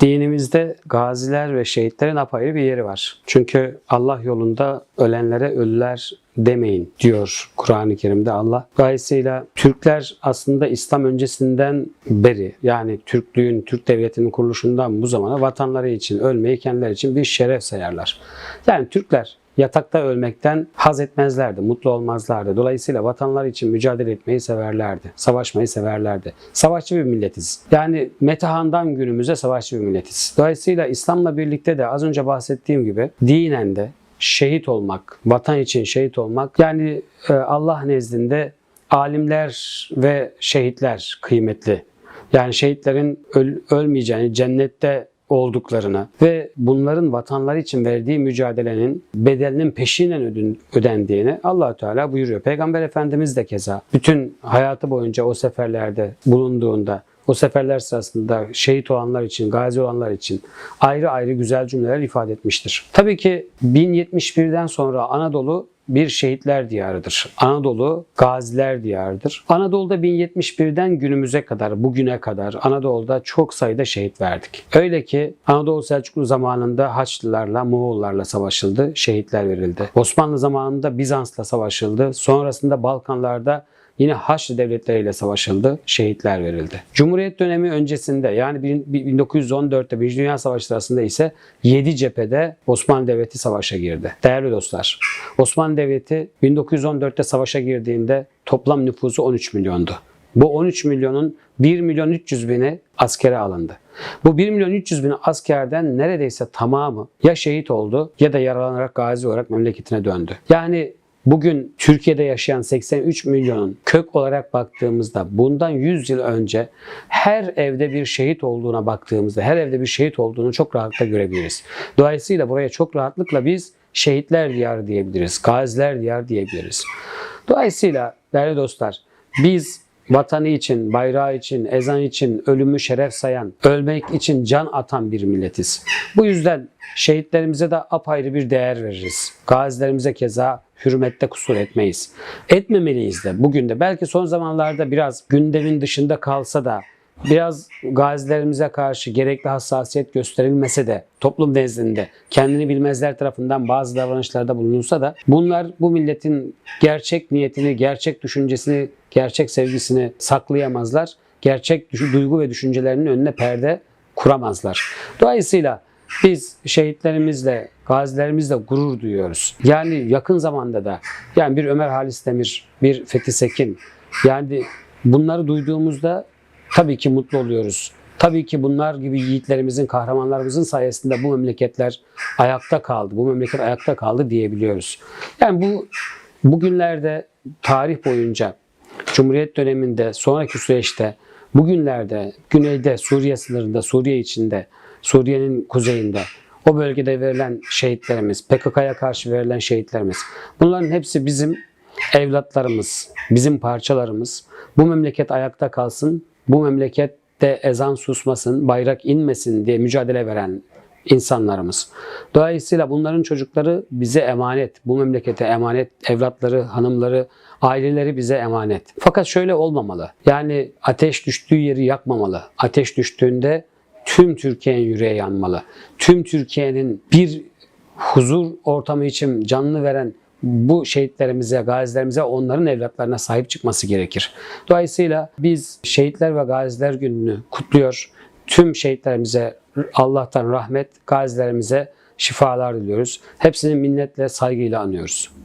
Dinimizde gaziler ve şehitlerin apayrı bir yeri var. Çünkü Allah yolunda ölenlere ölüler demeyin diyor Kur'an-ı Kerim'de Allah. Dolayısıyla Türkler aslında İslam öncesinden beri yani Türklüğün, Türk devletinin kuruluşundan bu zamana vatanları için ölmeyi kendileri için bir şeref sayarlar. Yani Türkler yatakta ölmekten haz etmezlerdi, mutlu olmazlardı. Dolayısıyla vatanları için mücadele etmeyi severlerdi, savaşmayı severlerdi. Savaşçı bir milletiz. Yani Metehan'dan günümüze savaşçı bir milletiz. Dolayısıyla İslam'la birlikte de az önce bahsettiğim gibi dinen de şehit olmak, vatan için şehit olmak yani e, Allah nezdinde alimler ve şehitler kıymetli. Yani şehitlerin öl- ölmeyeceğini, cennette olduklarını ve bunların vatanları için verdiği mücadelenin bedelinin peşinen ödün- ödendiğini allah Teala buyuruyor. Peygamber Efendimiz de keza bütün hayatı boyunca o seferlerde bulunduğunda o seferler sırasında şehit olanlar için, gazi olanlar için ayrı ayrı güzel cümleler ifade etmiştir. Tabii ki 1071'den sonra Anadolu bir şehitler diyarıdır. Anadolu gaziler diyarıdır. Anadolu'da 1071'den günümüze kadar, bugüne kadar Anadolu'da çok sayıda şehit verdik. Öyle ki Anadolu Selçuklu zamanında Haçlılarla, Moğollarla savaşıldı, şehitler verildi. Osmanlı zamanında Bizans'la savaşıldı. Sonrasında Balkanlarda Yine Haçlı devletleriyle savaşıldı, şehitler verildi. Cumhuriyet dönemi öncesinde yani bin- 1914'te Birinci Dünya Savaşı sırasında ise 7 cephede Osmanlı Devleti savaşa girdi. Değerli dostlar, Osmanlı Devleti 1914'te savaşa girdiğinde toplam nüfusu 13 milyondu. Bu 13 milyonun 1 milyon 300 bini askere alındı. Bu 1 milyon 300 bin askerden neredeyse tamamı ya şehit oldu ya da yaralanarak gazi olarak memleketine döndü. Yani Bugün Türkiye'de yaşayan 83 milyonun kök olarak baktığımızda bundan 100 yıl önce her evde bir şehit olduğuna baktığımızda her evde bir şehit olduğunu çok rahatlıkla görebiliriz. Dolayısıyla buraya çok rahatlıkla biz şehitler diyarı diyebiliriz, gaziler diyarı diyebiliriz. Dolayısıyla değerli dostlar biz vatanı için, bayrağı için, ezan için, ölümü şeref sayan, ölmek için can atan bir milletiz. Bu yüzden şehitlerimize de apayrı bir değer veririz. Gazilerimize keza hürmette kusur etmeyiz. Etmemeliyiz de bugün de. Belki son zamanlarda biraz gündemin dışında kalsa da biraz gazilerimize karşı gerekli hassasiyet gösterilmese de toplum nezdinde kendini bilmezler tarafından bazı davranışlarda bulunulsa da bunlar bu milletin gerçek niyetini, gerçek düşüncesini, gerçek sevgisini saklayamazlar. Gerçek duygu ve düşüncelerinin önüne perde kuramazlar. Dolayısıyla biz şehitlerimizle, gazilerimizle gurur duyuyoruz. Yani yakın zamanda da yani bir Ömer Halis Demir, bir Fethi Sekin yani bunları duyduğumuzda tabii ki mutlu oluyoruz. Tabii ki bunlar gibi yiğitlerimizin, kahramanlarımızın sayesinde bu memleketler ayakta kaldı. Bu memleket ayakta kaldı diyebiliyoruz. Yani bu bugünlerde tarih boyunca Cumhuriyet döneminde, sonraki süreçte bugünlerde güneyde, Suriye sınırında, Suriye içinde, Suriye'nin kuzeyinde o bölgede verilen şehitlerimiz, PKK'ya karşı verilen şehitlerimiz bunların hepsi bizim evlatlarımız, bizim parçalarımız. Bu memleket ayakta kalsın, bu memlekette ezan susmasın, bayrak inmesin diye mücadele veren insanlarımız. Dolayısıyla bunların çocukları bize emanet, bu memlekete emanet, evlatları, hanımları, aileleri bize emanet. Fakat şöyle olmamalı. Yani ateş düştüğü yeri yakmamalı. Ateş düştüğünde tüm Türkiye'nin yüreği yanmalı. Tüm Türkiye'nin bir huzur ortamı için canını veren bu şehitlerimize, gazilerimize, onların evlatlarına sahip çıkması gerekir. Dolayısıyla biz Şehitler ve Gaziler Günü'nü kutluyor. Tüm şehitlerimize Allah'tan rahmet, gazilerimize şifalar diliyoruz. Hepsini minnetle, saygıyla anıyoruz.